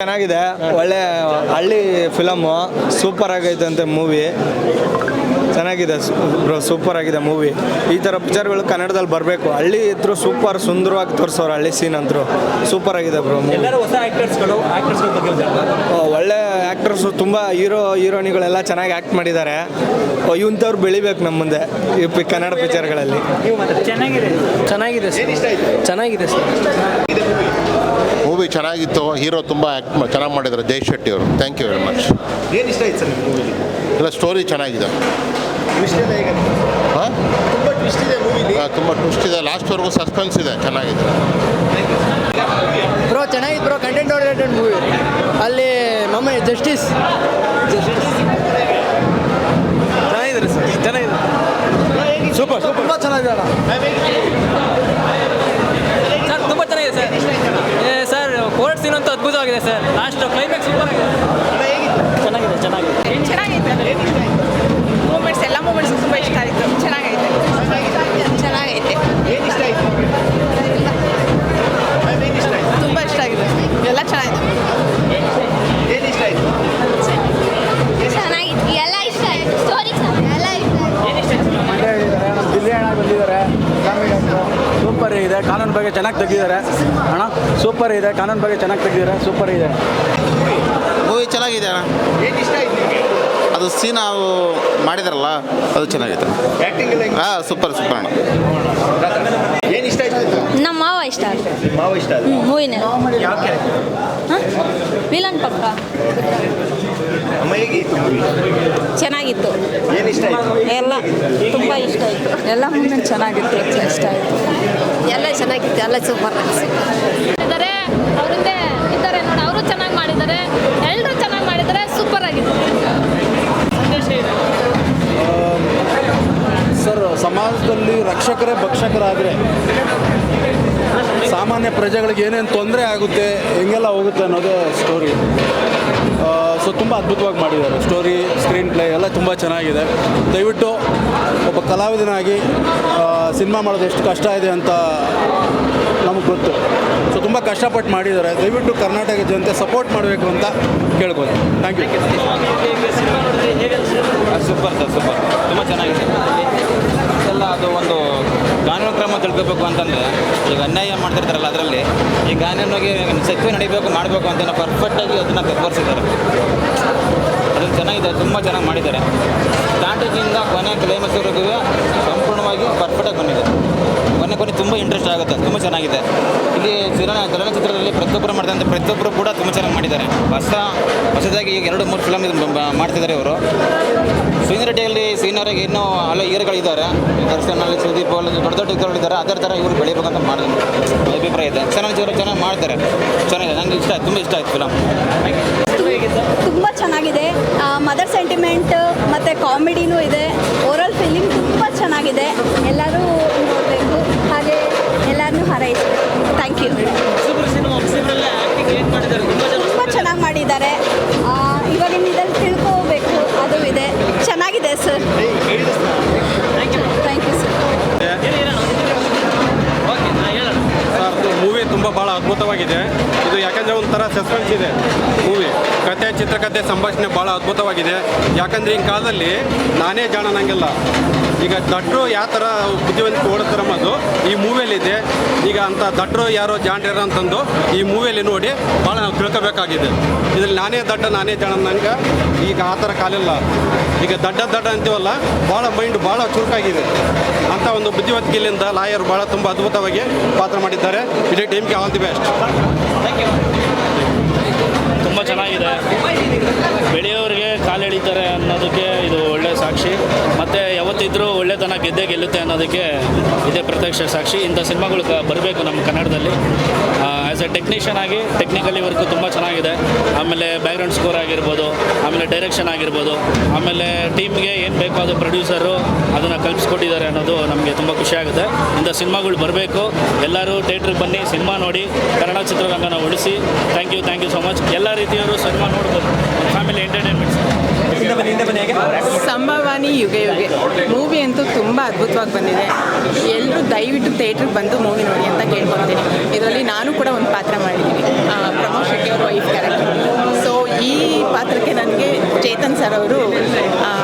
ಚೆನ್ನಾಗಿದೆ. ಒಳ್ಳೆ ಹಳ್ಳಿ ಫಿಲಮ್ಮು ಸೂಪರ್ ಆಗೈತೆ ಮೂವಿ ಚೆನ್ನಾಗಿದೆ. ಬ್ರೋ ಸೂಪರ್ ಆಗಿದೆ ಮೂವಿ ಈ ಥರ ಪಿಕ್ಚರ್ಗಳು ಕನ್ನಡದಲ್ಲಿ ಬರಬೇಕು. ಹಳ್ಳಿ ಇದ್ರು ಸೂಪರ್ ಸುಂದರವಾಗಿ ತೋರಿಸೋರು ಹಳ್ಳಿ ಸೀನ್ ಅಂತರು ಸೂಪರ್ ಆಗಿದೆ ಬ್ರೋ ಮೂವಿ ಒಳ್ಳೆ ಆ್ಯಕ್ಟರ್ಸು ತುಂಬ ಹೀರೋ ಹೀರೋನಿಗಳೆಲ್ಲ ಚೆನ್ನಾಗಿ ಆ್ಯಕ್ಟ್ ಮಾಡಿದ್ದಾರೆ. ಇವಂಥವ್ರು ಬೆಳಿಬೇಕು ನಮ್ಮ ಮುಂದೆ ಈ ಪಿ- ಕನ್ನಡ ಪಿಕ್ಚರ್ಗಳಲ್ಲಿ ಚೆನ್ನಾಗಿದೆ. ಚೆನ್ನಾಗಿದೆ ಸರ್. ಚೆನ್ನಾಗಿದೆ ಸರ್ ಮೂವಿ ಚೆನ್ನಾಗಿತ್ತು ಹೀರೋ ತುಂಬ ಆ್ಯಕ್ಟ್ ಚೆನ್ನಾಗಿ ಮಾಡಿದ್ದಾರೆ ಜೈ ಶೆಟ್ಟಿ ಅವರು. ಥ್ಯಾಂಕ್ ಯು ವೆರಿ ಮಚ್ ಏನು ಇಷ್ಟ ಆಯ್ತು ಸರ್ ಮೂವಿಲಿ? ಇಲ್ಲ ಸ್ಟೋರಿ ಚೆನ್ನಾಗಿದೆ. ಹಾಂ? ತುಂಬ ಟ್ವಿಸ್ಟ್ ಇದೆ ಮೂವಿಲಿ. ತುಂಬ ಟ್ವಿಸ್ಟ್ ಇದೆ. ಲಾಸ್ಟ್ವರೆಗೂ ಸಸ್ಪೆನ್ಸ್ ಇದೆ ಚೆನ್ನಾಗಿದೆ. ಬ್ರೋ ಚೆನ್ನಾಗಿದೆ ಬ್ರೋ ಕಂಟೆಂಟ್ ಓರಿಯೆಂಟೆಡ್ ಮೂವಿ ಅಲ್ಲಿ ಮಮ್ಮ ಜಸ್ಟಿಸ್ ಚೆನ್ನಾಗಿದೆ ಸರ್ ಚೆನ್ನಾಗಿದೆ ಸೂಪರ್ ಸೂಪರ್ ತುಂಬ ಚೆನ್ನಾಗಿದೆ ಇದೆ ಕಾನೂನು ಬಗ್ಗೆ ಚೆನ್ನಾಗಿ ತೆಗೆದಿದ್ದಾರೆ. ಅಣ್ಣ ಸೂಪರ್ ಇದೆ ಕಾನೂನು ಬಗ್ಗೆ ಚೆನ್ನಾಗಿ ತೆಗೆದಿದ್ದಾರೆ. ಸೂಪರ್ ಇದೆ. ಮೂವಿ ಚೆನ್ನಾಗಿದೆ ಅಣ್ಣ. ಏನು ಇಷ್ಟ ಆಯ್ತು ನಿಮಗೆ ಅದು ಸೀನ್ ನಾವು ಮಾಡಿದಾರಲ್ಲ ಅದು ಚೆನ್ನಾಗಿದೆ. ಹಾ ಸೂಪರ್ ಸೂಪರ್ ಅಣ್ಣ. ಏನು ಇಷ್ಟ ಆಯ್ತು ನಮ್ಮ ಮಾವ ಇಷ್ಟ ಆಯ್ತು ಮಾವ ಇಷ್ಟ ಮೂವಿನ ವಿಲನ್ ಪಕ್ಕ. ಚೆನ್ನಾಗಿತ್ತು. ಏನು ಇಷ್ಟ ಆಯ್ತು? ಎಲ್ಲ ತುಂಬ ಇಷ್ಟ ಆಯಿತು. ಎಲ್ಲ ಮೂವಿನ ಚೆನ್ನಾಗಿತ್ತು ಇಷ್ಟ ಆಯಿತು ಎಲ್ಲ ಚೆನ್ನಾಗಿತ್ತು ಎಲ್ಲ ಸೂಪರ್ ಇದ್ದಾರೆ ಅವರಿಂದ ಇದ್ದಾರೆ ನೋಡಿ ಅವರು ಚೆನ್ನಾಗಿ ಮಾಡಿದ್ದಾರೆ ಎಲ್ಲರೂ ಚೆನ್ನಾಗಿ ಮಾಡಿದ್ದಾರೆ ಸೂಪರ್ ಆಗಿದೆ. ಸರ್ ಸಮಾಜದಲ್ಲಿ ರಕ್ಷಕರೇ ಭಕ್ಷಕರಾದರೆ ಸಾಮಾನ್ಯ ಪ್ರಜೆಗಳಿಗೆ ಏನೇನು ತೊಂದರೆ ಆಗುತ್ತೆ ಹೆಂಗೆಲ್ಲ ಹೋಗುತ್ತೆ ಅನ್ನೋದೇ ಸ್ಟೋರಿ ಸೊ ತುಂಬ ಅದ್ಭುತವಾಗಿ ಮಾಡಿದ್ದಾರೆ. ಸ್ಟೋರಿ ಸ್ಕ್ರೀನ್ ಪ್ಲೇ ಎಲ್ಲ ತುಂಬ ಚೆನ್ನಾಗಿದೆ. ದಯವಿಟ್ಟು ಒಬ್ಬ ಕಲಾವಿದನಾಗಿ ಸಿನಿಮಾ ಮಾಡೋದು ಎಷ್ಟು ಕಷ್ಟ ಇದೆ ಅಂತ ನಮಗೆ ಗೊತ್ತು. ಸೊ ತುಂಬ ಕಷ್ಟಪಟ್ಟು ಮಾಡಿದ್ದಾರೆ. ದಯವಿಟ್ಟು ಕರ್ನಾಟಕ ಜನತೆ ಸಪೋರ್ಟ್ ಮಾಡಬೇಕು ಅಂತ ಕೇಳ್ಬೋದು. Thank you super sir super ತುಂಬ ಚೆನ್ನಾಗಿದೆ. ಎಲ್ಲ ಅದು ಒಂದು ಕಾನೂನು ಕ್ರಮ ತಿಳ್ಕೋಬೇಕು ಅಂತಂದರೆ, ಈಗ ಅನ್ಯಾಯ ಮಾಡ್ತಿರ್ತಾರಲ್ಲ ಅದರಲ್ಲಿ, ಈ ಕಾನೂನಿಗೆ ಸಕ್ಕೆ ನಡಿಬೇಕು, ಮಾಡಬೇಕು ಅಂತ ಪರ್ಫೆಕ್ಟಾಗಿ ಅದನ್ನು ಬೆಂಬಲಿಸಿದ್ದಾರೆ ಚೆನ್ನಾಗಿದೆ, ತುಂಬ ಚೆನ್ನಾಗಿ ಮಾಡಿದ್ದಾರೆ. ಸ್ಟಾರ್ಟಿಂಗಿಂದ ಕೊನೆ ಕ್ಲೈಮ್ಯಾಕ್ಸ್ವರೆಗೂ ಸಂಪೂರ್ಣವಾಗಿ ಪರ್ಫೆಕ್ಟಾಗಿ ಬಂದಿದೆ. ಕೊನೆ ಕೊನೆ ತುಂಬ ಇಂಟ್ರೆಸ್ಟ್ ಆಗುತ್ತೆ, ತುಂಬ ಚೆನ್ನಾಗಿದೆ. ಇಲ್ಲಿ ಚಲನ ಚಲನಚಿತ್ರದಲ್ಲಿ ಪ್ರತಿಯೊಬ್ಬರು ಮಾಡಿದಂಥ ಪ್ರತಿಯೊಬ್ಬರು ಕೂಡ ತುಂಬ ಚೆನ್ನಾಗಿ ಮಾಡಿದ್ದಾರೆ. ಹೊಸ, ಹೊಸದಾಗಿ ಈಗ ಎರಡು, ಮೂರು ಫಿಲಮ್ ಮಾಡ್ತಿದ್ದಾರೆ ಇವರು. ಸೀನಿಯರಿಟಿಯಲ್ಲಿ ಸೀನಿಯರಾಗಿ ಇನ್ನೂ ಹಲವು ಹೀರೋಗಳಿದ್ದಾರೆ. ದರ್ಶನಲ್ಲಿ ಸುದೀಪ್ ದೊಡ್ಡ ದೊಡ್ಡ ಹೀರೋಗಳಿದ್ದಾರೆ ಅದೇ ಥರ ಇವರು ಬೆಳಿಬೇಕಂತ ಮಾಡಿದ್ರು ಅಭಿಪ್ರಾಯ ಇದೆ. ಚೆನ್ನಾಗಿ ಚೆನ್ನಾಗಿ ಮಾಡ್ತಾರೆ. ಚೆನ್ನಾಗಿದೆ. ನನಗೆ ಇಷ್ಟ ತುಂಬ ಇಷ್ಟ ಆಯ್ತು ಫಿಲಮ್ ತುಂಬ ಚೆನ್ನಾಗಿದೆ. ಮದರ್ ಸೆಂಟಿಮೆಂಟ್ ಮತ್ತು ಕಾಮಿಡಿನೂ ಇದೆ. ಓರಲ್ ಫೀಲಿಂಗ್ ತುಂಬ ಚೆನ್ನಾಗಿದೆ. ಎಲ್ಲರೂ ಭಾಳ ಅದ್ಭುತವಾಗಿದೆ. ಇದು ಯಾಕಂದರೆ ಒಂಥರ ಸಸ್ಪೆನ್ಸ್ ಇದೆ ಮೂವಿ ಕತೆ ಚಿತ್ರಕಥೆ ಸಂಭಾಷಣೆ ಭಾಳ ಅದ್ಭುತವಾಗಿದೆ. ಯಾಕಂದರೆ ಈ ಕಾಲದಲ್ಲಿ ನಾನೇ ಜಾಣ ನಂಗಿಲ್ಲ ಈಗ ದಟ್ರು ಯಾವ ಥರ ಬುದ್ಧಿವಂತಿಕೆ ಓಡುತ್ತಾರೆ ಅನ್ನೋದು ಈ ಮೂವಿಯಲ್ಲಿದೆ ಈಗ ಅಂಥ ದಟ್ರು ಯಾರೋ ಜಾಣರ ಅಂತಂದು ಈ ಮೂವಿಯಲ್ಲಿ ನೋಡಿ ಭಾಳ ನಾವು ತಿಳ್ಕೋಬೇಕಾಗಿದೆ. ಇದರಲ್ಲಿ ನಾನೇ ದಡ್ಡ ನಾನೇ ಜಾಣ ನಂಗೆ ಈಗ ಆ ಥರ ಕಾಲಿಲ್ಲ. ಈಗ ದಡ್ಡ ದಡ್ಡ ಅಂತೀವಲ್ಲ ಭಾಳ ಮೈಂಡ್ ಭಾಳ ಚುರುಕಾಗಿದೆ. ಅಂಥ ಒಂದು ಬುದ್ಧಿವಂತಿಕೆಯಿಂದ ಲಾಯರ್ ಭಾಳ ತುಂಬ ಅದ್ಭುತವಾಗಿ ಪಾತ್ರ ಮಾಡಿದ್ದಾರೆ. ಇಡೀ ಟೀಮ್ಗೆ ಆಲ್ ದಿ ಬೆಸ್ಟ್ ತುಂಬ ಚೆನ್ನಾಗಿದೆ. ಬೆಳೆಯೋರಿಗೆ ಕಾಲೆಳಿತಾರೆ ಅನ್ನೋದಕ್ಕೆ ಇದು ಒಳ್ಳೆಯ ಸಾಕ್ಷಿ. ಯಾವತ್ತಿದ್ರೂ ಒಳ್ಳೆತನ ಗೆದ್ದೆ ಗೆಲ್ಲುತ್ತೆ ಅನ್ನೋದಕ್ಕೆ ಇದೇ ಪ್ರತ್ಯಕ್ಷ ಸಾಕ್ಷಿ. ಇಂಥ ಸಿನಿಮಾಗಳು ಬರಬೇಕು ನಮ್ಮ ಕನ್ನಡದಲ್ಲಿ. ಆ್ಯಸ್ ಎ ಟೆಕ್ನಿಷಿಯನ್ ಆಗಿ ಟೆಕ್ನಿಕಲಿ ವರ್ಕು ತುಂಬ ಚೆನ್ನಾಗಿದೆ. ಆಮೇಲೆ ಬ್ಯಾಕ್ಗ್ರೌಂಡ್ ಸ್ಕೋರ್ ಆಗಿರ್ಬೋದು, ಆಮೇಲೆ ಡೈರೆಕ್ಷನ್ ಆಗಿರ್ಬೋದು, ಆಮೇಲೆ ಟೀಮ್ಗೆ ಏನು ಬೇಕೋ ಅದು ಪ್ರೊಡ್ಯೂಸರು ಅದನ್ನು ಕಲ್ಪಿಸ್ಕೊಟ್ಟಿದ್ದಾರೆ ಅನ್ನೋದು ನಮಗೆ ತುಂಬ ಖುಷಿ ಆಗುತ್ತೆ. ಇಂಥ ಸಿನಿಮಾಗಳು ಬರಬೇಕು. ಎಲ್ಲರೂ ಥಿಯೇಟ್ರಿಗೆ ಬನ್ನಿ, ಸಿನಿಮಾ ನೋಡಿ, ಕನ್ನಡ ಚಿತ್ರರಂಗನ ಉಳಿಸಿ. Thank you thank you so much ಎಲ್ಲ ರೀತಿಯವರು ಸಿನಿಮಾ ನೋಡ್ಬೋದು. ಆಮೇಲೆ ಎಂಟರ್ಟೈನ್ಮೆಂಟ್ಸ್ ಸಂಭವಾನಿ ಯುಗೆ ಯುಗೆ. ಮೂವಿ ಅಂತೂ ತುಂಬ ಅದ್ಭುತವಾಗಿ ಬಂದಿದೆ. ಎಲ್ಲರೂ ದಯವಿಟ್ಟು ಥಿಯೇಟ್ರಿಗೆ ಬಂದು ಮೂವಿ ನೋಡಿ ಅಂತ ಕೇಳ್ಕೊತೀನಿ ಇದರಲ್ಲಿ ನಾನು ಕೂಡ ಒಂದು ಪಾತ್ರ ಮಾಡಿದ್ದೀನಿ. ಪ್ರಮೋದ್ ಶೆಟ್ಟಿ ಅವರ ವೈಫ್ ಕ್ಯಾರೆಕ್ಟರ್ ಸೊ ಈ ಪಾತ್ರಕ್ಕೆ ನನಗೆ ಚೇತನ್ ಸರ್ ಅವರು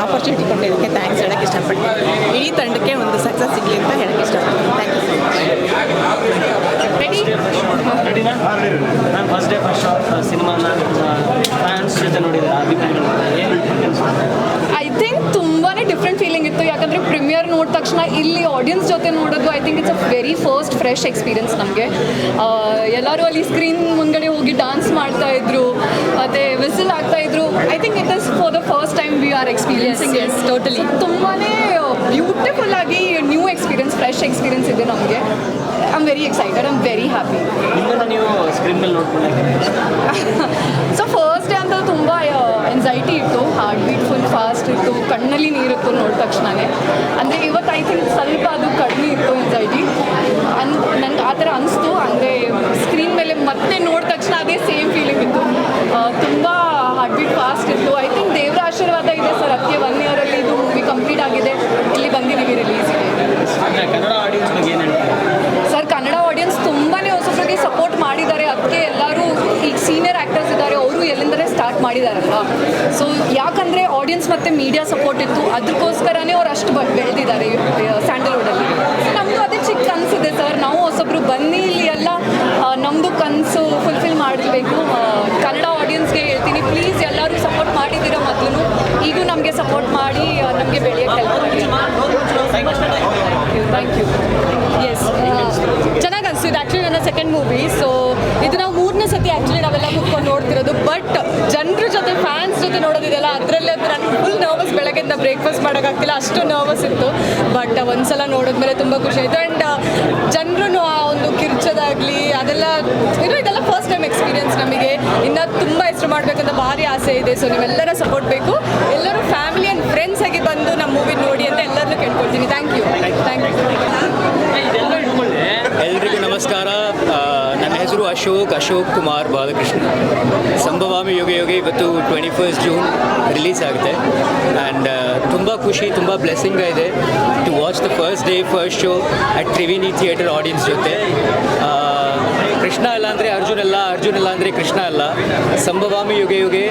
ಆಪರ್ಚುನಿಟಿ ಕೊಟ್ಟಿದ್ದಕ್ಕೆ ಥ್ಯಾಂಕ್ಸ್ ಹೇಳೋಕ್ಕೆ ಇಷ್ಟಪಡ್ತೀನಿ. ಇಡೀ ತಂಡಕ್ಕೆ ಒಂದು ಸಕ್ಸಸ್ ಸಿಗಲಿ ಅಂತ ಹೇಳೋಕ್ಕೆ ಇಷ್ಟಪಡ್ತೀನಿ ಥ್ಯಾಂಕ್ ಯು ಸೊ ರೆಡಿ ನಾನು ಫಸ್ಟ್ ಡೇ ಫಸ್ಟ್ ಶೋ ಸಿನಿಮಾನ ಫ್ಯಾನ್ಸ್ ಜೊತೆ ನೋಡಿದ್ರೆ ಅಭಿಪ್ರಾಯಗಳು ಏನು ಐ ಥಿಂಕ್ ತುಂಬಾ ಡಿಫ್ರೆಂಟ್ ಫೀಲಿಂಗ್ ಇತ್ತು ಯಾಕಂದರೆ ಪ್ರೀಮಿಯರ್ ನೋಡಿದ ತಕ್ಷಣ ಇಲ್ಲಿ ಆಡಿಯನ್ಸ್ ಜೊತೆ ನೋಡೋದು I think it's a very experience ನಮಗೆ. ಎಲ್ಲರೂ ಅಲ್ಲಿ ಸ್ಕ್ರೀನ್ ಮುಂದ್ಗಡೆ ಹೋಗಿ ಡಾನ್ಸ್ ಮಾಡ್ತಾ ಇದ್ರು ಮತ್ತು ವಿಸಿಲ್ ಆಗ್ತಾ ಇದ್ರು. I think it is for the first time we are experiencing S totally ತುಂಬಾ ಬ್ಯೂಟಿಫುಲ್ ಆಗಿ ನ್ಯೂ ಎಕ್ಸ್ಪೀರಿಯನ್ಸ್ ಫ್ರೆಶ್ ಎಕ್ಸ್ಪೀರಿಯನ್ಸ್ ಇದೆ ನಮಗೆ. I am very excited I am very happy ನೀವು ಸ್ಕ್ರೀನ್ ಮೇಲೆ ಸೊ ಫಸ್ಟ್ ಡೇ ಅಂತ ತುಂಬ ಎನ್ಸೈಟಿ ಇತ್ತು heart beat full fast ಇತ್ತು ಕಣ್ಣಲ್ಲಿ ನೀರಿತ್ತು ನೋಡಿದ ತಕ್ಷಣವೇ ಅಂದರೆ ಇವತ್ತು ಐ ಥಿಂಕ್ ಸ್ವಲ್ಪ ಅದು ಕಡಿಮೆ ಇತ್ತು ಎನ್ಸೈಟಿ ಅನ್ ನಂಗೆ ಆ ಥರ ಅನಿಸ್ತು ಅಂದರೆ ಸ್ಕ್ರೀನ್ ಮೇಲೆ ಮತ್ತೆ ನೋಡಿದ ತಕ್ಷಣ ಅದೇ ಸೇಮ್ ಫೀಲಿಂಗ್ ಇತ್ತು ತುಂಬ ಹಾರ್ಟ್ ಬೀಟ್ ಫಾಸ್ಟ್ ಇತ್ತು ಐ ಥಿಂಕ್ ದೇವರ ಆಶೀರ್ವಾದ ಇದೆ ಸರ್ ಅದಕ್ಕೆ ಒನ್ ಇಯರಲ್ಲಿ ಇದು ಮೂವಿ ಕಂಪ್ಲೀಟ್ ಆಗಿದೆ ಇಲ್ಲಿ ಬಂದಿದ್ದೀವಿ ರಿಲೀಸಿಗೆ ಕನ್ನಡ ಆಡಿಯನ್ಸ್ ಬಗ್ಗೆ ಏನು ಹೇಳ್ತೀರಾ ಸರ್ ಕನ್ನಡ ಆಡಿಯನ್ಸ್ ತುಂಬಾ ಹೊಸಬ್ರಿಗೆ ಸಪೋರ್ಟ್ ಮಾಡಿದ್ದಾರೆ ಅದಕ್ಕೆ ಎಲ್ಲರೂ ಈಗ ಸೀನಿಯರ್ ಆ್ಯಕ್ಟರ್ಸ್ ಇದ್ದಾರೆ ಅವರು ಎಲ್ಲಿಂದಲೇ ಸ್ಟಾರ್ಟ್ ಮಾಡಿದಾರಲ್ವಾ? ಸೊ ಯಾಕಂದರೆ ಆಡಿಯನ್ಸ್ ಮತ್ತು ಮೀಡಿಯಾ ಸಪೋರ್ಟ್ ಇತ್ತು. ಅದಕ್ಕೋಸ್ಕರನೇ ಅವ್ರು ಅಷ್ಟು ಬೆಳೆದಿದ್ದಾರೆ ಸ್ಯಾಂಡಲ್ವುಡಲ್ಲಿ. ಸೊ ನಮ್ದು ಅದೇ ಚಿಕ್ಕ ಕನಸಿದೆ ಸರ್. ನಾವು ಹೊಸಬ್ರು ಬನ್ನಿ ಇಲ್ಲಿ ಎಲ್ಲ ನಮ್ಮದು ಕನಸು ಫುಲ್ಫಿಲ್ ಮಾಡಬೇಕು. ಕನ್ನಡ ಆಡಿಯನ್ಸ್ಗೆ ಹೇಳ್ತೀನಿ. ಪ್ಲೀಸ್ ಎಲ್ಲರೂ ಸಪೋರ್ಟ್ ಮಾಡಿದ್ದೀರ ಮೊದಲು. ಈಗೂ ನಮಗೆ ಸಪೋರ್ಟ್ ಮಾಡಿ ನಮಗೆ ಬೆಳೆಯೋಕ್ಕೆ ಹೆಲ್ಪ್ ಮಾಡಿ. ಥ್ಯಾಂಕ್ ಯು ಎಸ್ ಚೆನ್ನಾಗಿ ಅನಿಸ್ತಿದೆ. ಆ್ಯಕ್ಚುಲಿ ನನ್ನ ಸೆಕೆಂಡ್ ಮೂವಿ ಸೊ ಇದು ನಾವು ಮೂರನೇ ಸತಿ ಆ್ಯಕ್ಚುಲಿ ನಾವೆಲ್ಲ ಕುತ್ಕೊಂಡು ನೋಡ್ತಿರೋದು ಬಟ್ ಜನರ ಜೊತೆ ಫ್ಯಾನ್ಸ್ ಜೊತೆ ನೋಡೋದಿದೆಯಲ್ಲ ಅದರಲ್ಲಿ ನಾನು ಫುಲ್ ನರ್ವಸ್ ಬೆಳಗ್ಗೆಯಿಂದ ಬ್ರೇಕ್ಫಾಸ್ಟ್ ಮಾಡೋಕ್ಕಾಗ್ತಿಲ್ಲ ಅಷ್ಟು ನರ್ವಸ್ ಇತ್ತು. ಬಟ್ ಒಂದ್ಸಲ ನೋಡಿದ್ಮೇಲೆ ತುಂಬ ಖುಷಿ ಆಯಿತು. ಆ್ಯಂಡ್ ಜನರು ಆ ಒಂದು ಕಿರ್ಚೋದಾಗಲಿ ಅದೆಲ್ಲ ಇನ್ನೂ ಇದೆಲ್ಲ ಫಸ್ಟ್ ಟೈಮ್ ಎಕ್ಸ್ಪೀರಿಯನ್ಸ್ ನಮಗೆ. ಇನ್ನು ತುಂಬ ಹೆಸರು ಮಾಡಬೇಕಂತ ಭಾರಿ ಆಸೆ ಇದೆ. ಸೊ ನೀವೆಲ್ಲರ ಸಪೋರ್ಟ್ ಬೇಕು. ಎಲ್ಲರೂ ಫ್ಯಾಮಿಲಿ ಆ್ಯಂಡ್ ಫ್ರೆಂಡ್ಸ್ ಆಗಿ ಬಂದು ನಮ್ಮ ಮೂವಿ ನೋಡಿ ಅಂತ ಎಲ್ಲರನ್ನೂ ಕೇಳ್ಕೊಳ್ತೀನಿ. ಥ್ಯಾಂಕ್ ಯು ಥ್ಯಾಂಕ್ ಯು ಎಲ್ಲರಿಗೂ ಎಲ್ರಿಗೂ ನಮಸ್ಕಾರ. ಅಶೋಕ್ ಅಶೋಕ್ ಕುಮಾರ್ ಬಾಲಕೃಷ್ಣ. ಸಂಭವಾಮಿ ಯೋಗ ಯೋಗ ಇವತ್ತು ಟ್ವೆಂಟಿ ಫಸ್ಟ್ ಜೂನ್ ರಿಲೀಸ್ ಆಗುತ್ತೆ. ಆ್ಯಂಡ್ ಖುಷಿ, ತುಂಬ ಬ್ಲೆಸ್ಸಿಂಗ್ ಇದೆ to watch the first day first show at Triveni theatre audience ಜೊತೆ. ಕೃಷ್ಣ ಅಲ್ಲ ಅಂದರೆ ಅರ್ಜುನ್ ಅಲ್ಲ ಅರ್ಜುನ್ ಅಲ್ಲ ಅಂದರೆ ಕೃಷ್ಣ ಅಲ್ಲ. ಸಂಭವಾಮಿ ಯುಗೆ ಯುಗೆ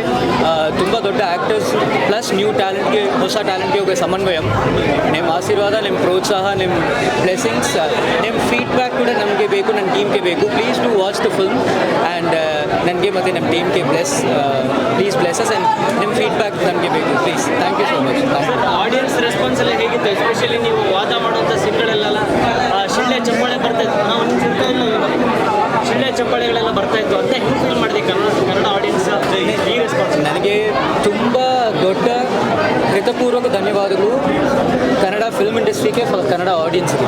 ತುಂಬ ದೊಡ್ಡ ಆ್ಯಕ್ಟರ್ಸ್ ಪ್ಲಸ್ ನ್ಯೂ ಟ್ಯಾಲೆಂಟ್ಗೆ ಹೊಸ ಟ್ಯಾಲೆಂಟ್ಗೆ ಹೋಗೋ ಸಮನ್ವಯಂ. ನಿಮ್ಮ ಆಶೀರ್ವಾದ ನಿಮ್ಮ ಪ್ರೋತ್ಸಾಹ ನಿಮ್ಮ ಬ್ಲೆಸ್ಸಿಂಗ್ಸ್ ನಿಮ್ಮ ಫೀಡ್ಬ್ಯಾಕ್ ಕೂಡ ನಮಗೆ ಬೇಕು ನನ್ನ ಟೀಮ್ಗೆ ಬೇಕು. Please to watch the film and ನನಗೆ ಮತ್ತು ನಮ್ಮ ಟೀಮ್ಗೆ ಬ್ಲೆಸ್ ಪ್ಲೀಸ್ ಬ್ಲೆಸಸ್ ಆ್ಯಂಡ್ ನಿಮ್ಮ ಫೀಡ್ಬ್ಯಾಕ್ ನಮಗೆ ಬೇಕು. Please thank you so much audience response ಎಲ್ಲ ಹೇಗಿತ್ತು? ಎಸ್ಪೆಷಲಿ ನೀವು ವಾದ ಮಾಡುವಂಥ ಸೀನ್ಗಳೆಲ್ಲ ಶಿಳ್ಳೆ ಚಪ್ಪಾಳೆ ಬರ್ತಾ ಇತ್ತು. ನಾವು ಚಿಂತೆ. ಶಿಳ್ಳೆ ಚಪ್ಪಾಳೆಗಳೆಲ್ಲ ಬರ್ತಾ ಇತ್ತು ಅಂತ ಹೆಂಗೆ ಫೀಲ್ ಮಾಡಿದೆ ಕನ್ನಡ ಕನ್ನಡ ಆಡಿಯನ್ಸ್ ಈ ರೆಸ್ಪಾನ್ಸ್ ನನಗೆ ತುಂಬ ದೊಡ್ಡ ಹೃತಪೂರ್ವಕ ಧನ್ಯವಾದಗಳು. ಕನ್ನಡ ಫಿಲ್ಮ್ ಇಂಡಸ್ಟ್ರಿಗೆ ಕನ್ನಡ ಆಡಿಯನ್ಸ್ಗೆ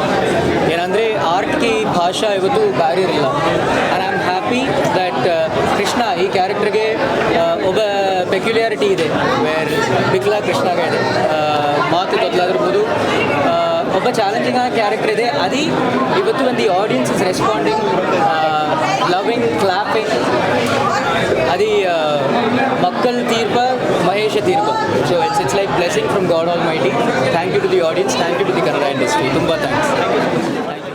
ಏನಂದರೆ ಆರ್ಟ್ಗೆ ಭಾಷಾ ಇವತ್ತು ಬ್ಯಾರಿಯರ್ ಇಲ್ಲ and I am happy that Krishna ಈ ಕ್ಯಾರೆಕ್ಟರ್ಗೆ ಒಬ್ಬ ಪೆಕ್ಯುಲಿಯಾರಿಟಿ ಇದೆ. ವೇರ್ ಬಿಕ್ಲಾ ಕೃಷ್ಣಗೆ ಇದೆ. ಆ, ಮಾತು ಬದಲಾಗಿರ್ಬೋದು. ಒಬ್ಬ ಚಾಲೆಂಜಿಂಗ್ ಆಗಿ ಕ್ಯಾರೆಕ್ಟರ್ ಇದೆ. ಅದೇ ಇವತ್ತು ಒಂದು audience is responding loving clapping అది మక్కల్ తీర్ప మహేష తీర్ప so it's it's like blessing from God almighty thank you to the audience thank you to the Kannada industry tumba thanks thank you